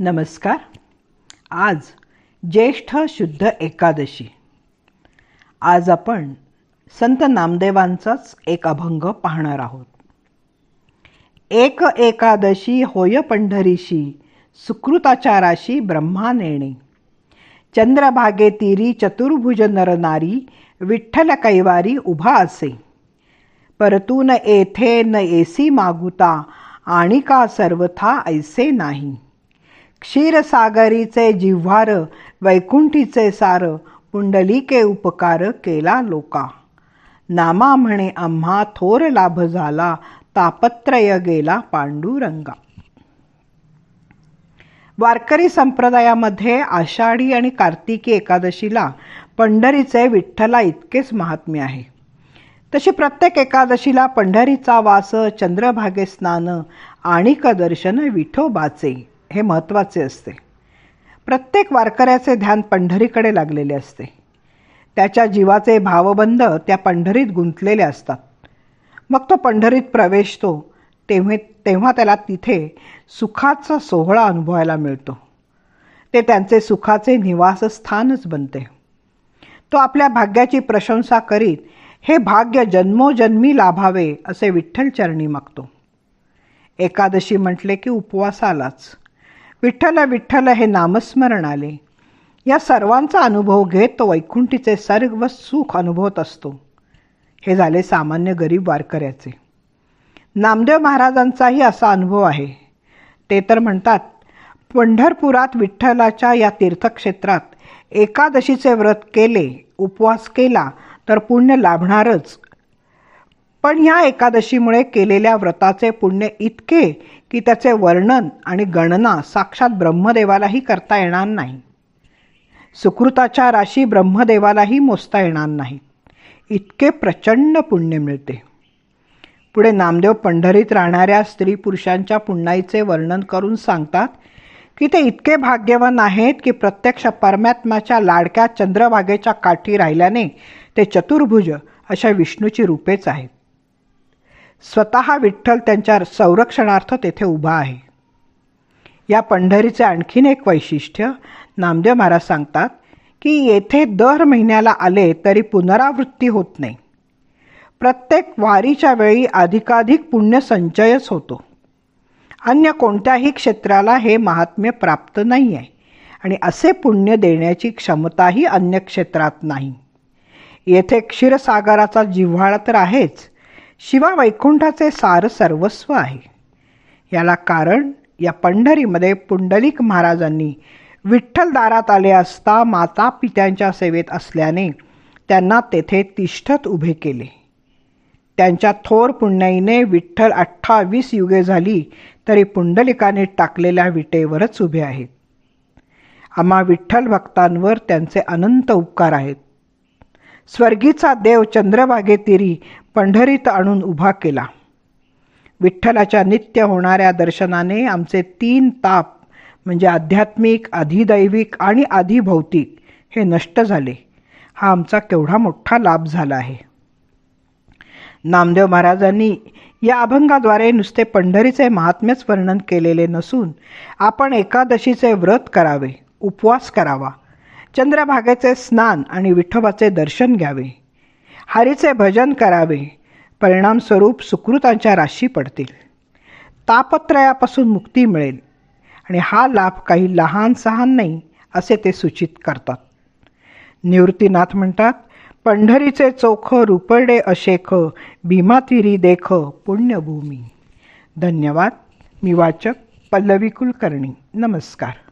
नमस्कार. आज ज्येष्ठ शुद्ध एकादशी. आज आपण संत नामदेवांचाच एक अभंग पाहणार आहोत. एक एकादशी होय पंढरीशी सुकृताचाराशी ब्रह्मा नेणे. चंद्रभागे तिरी चतुर्भुज नरनारी विठ्ठल कैवारी उभा असे. परतून येथे न एसी मागुता आणि का सर्वथा ऐसे नाही. क्षीरसागरीचे जिव्हार वैकुंठीचे सार पुंडलिके उपकार केला लोका. नामा म्हणे आम्हा थोर लाभ झाला तापत्रय गेला पांडुरंगा. वारकरी संप्रदायामध्ये आषाढी आणि कार्तिकी एकादशीला पंढरीचे विठ्ठला इतकेच महात्म्य आहे. तशी प्रत्येक एकादशीला पंढरीचा वास चंद्रभागे स्नान आणिक दर्शन विठोबाचे. हे महत्त्वाचे असते. प्रत्येक वारकऱ्याचे ध्यान पंढरीकडे लागलेले असते. त्याच्या जीवाचे भावबंध त्या पंढरीत गुंतलेले असतात. मग तो पंढरीत प्रवेशतो तेव्हा तेव्हा त्याला तिथे सुखाचा सोहळा अनुभवायला मिळतो. ते त्यांचे सुखाचे निवासस्थानच बनते. तो आपल्या भाग्याची प्रशंसा करीत हे भाग्य जन्मोजन्मी लाभावे असे विठ्ठलचरणी मागतो. एकादशी म्हटले की उपवास आलाच. विठ्ठल विठ्ठल हे नामस्मरण आले. या सर्वांचा अनुभव घेत तो वैकुंठीचे सर्व सुख अनुभवत असतो. हे झाले सामान्य गरीब वारकऱ्याचे. नामदेव महाराजांचाही असा अनुभव आहे. ते तर म्हणतात पंढरपुरात विठ्ठलाच्या या तीर्थक्षेत्रात एकादशीचे व्रत केले उपवास केला तर पुण्य लाभणारच. पण ह्या एकादशीमुळे केलेल्या व्रताचे पुण्य इतके की त्याचे वर्णन आणि गणना साक्षात ब्रह्मदेवालाही करता येणार नाही. सुकृताच्या राशी ब्रह्मदेवालाही मोजता येणार नाही. इतके प्रचंड पुण्य मिळते. पुढे नामदेव पंढरीत राहणाऱ्या स्त्री पुरुषांच्या पुण्याईचे वर्णन करून सांगतात की ते इतके भाग्यवान आहेत की प्रत्यक्ष परमात्माच्या लाडक्या चंद्रभागेच्या काठी राहिल्याने ते चतुर्भुज अशा विष्णूची रूपेच आहेत. स्वतः विठ्ठल त्यांच्या संरक्षणार्थ तेथे उभा आहे. या पंढरीचे आणखीन एक वैशिष्ट्य नामदेव महाराज सांगतात की येथे दर महिन्याला आले तरी पुनरावृत्ती होत नाही. प्रत्येक वारीच्या वेळी अधिकाधिक पुण्य संचयच होतो. अन्य कोणत्याही क्षेत्राला हे महात्म्य प्राप्त नाही आहे आणि असे पुण्य देण्याची क्षमताही अन्य क्षेत्रात नाही. येथे क्षीरसागराचा जिव्हाळा तर आहेच शिवा वैकुंठाचे सार सर्वस्व आहे. याला कारण या पंढरीमध्ये पुंडलिक महाराजांनी विठ्ठल दारात आले असता माता पित्यांच्या सेवेत असल्याने त्यांना तेथे तिष्ठत उभे केले. त्यांच्या थोर पुण्याईने विठ्ठल अठ्ठावीस युगे झाली तरी पुंडलिकाने टाकलेल्या विटेवरच उभे आहेत. आम्हा विठ्ठल भक्तांवर त्यांचे अनंत उपकार आहेत. स्वर्गीचा देव चंद्रभागेतिरी पंढरीत आणून उभा केला. विठ्ठलाच्या नित्य होणाऱ्या दर्शनाने आमचे तीन ताप म्हणजे आध्यात्मिक अधिदैविक आणि अधिभौतिक हे नष्ट झाले. हा आमचा केवढा मोठा लाभ झाला आहे. नामदेव महाराजांनी या अभंगाद्वारे नुसते पंढरीचे महात्म्यच वर्णन केलेले नसून आपण एकादशीचे व्रत करावे उपवास करावा चंद्रभागेचे स्नान आणि विठोबाचे दर्शन घ्यावे. हरीचे भजन करावे. परिणामस्वरूप सुकृतांच्या राशी पडतील. तापत्रयापासून मुक्ती मिळेल. आणि हा लाभ काही लहान सहान नाही असे ते सूचित करतात. निवृत्तीनाथ म्हणतात पंढरीचे चोख रुपडे अशेख भीमातिरी देख पुण्यभूमी. धन्यवाद. मी वाचक पल्लवी कुलकर्णी. नमस्कार.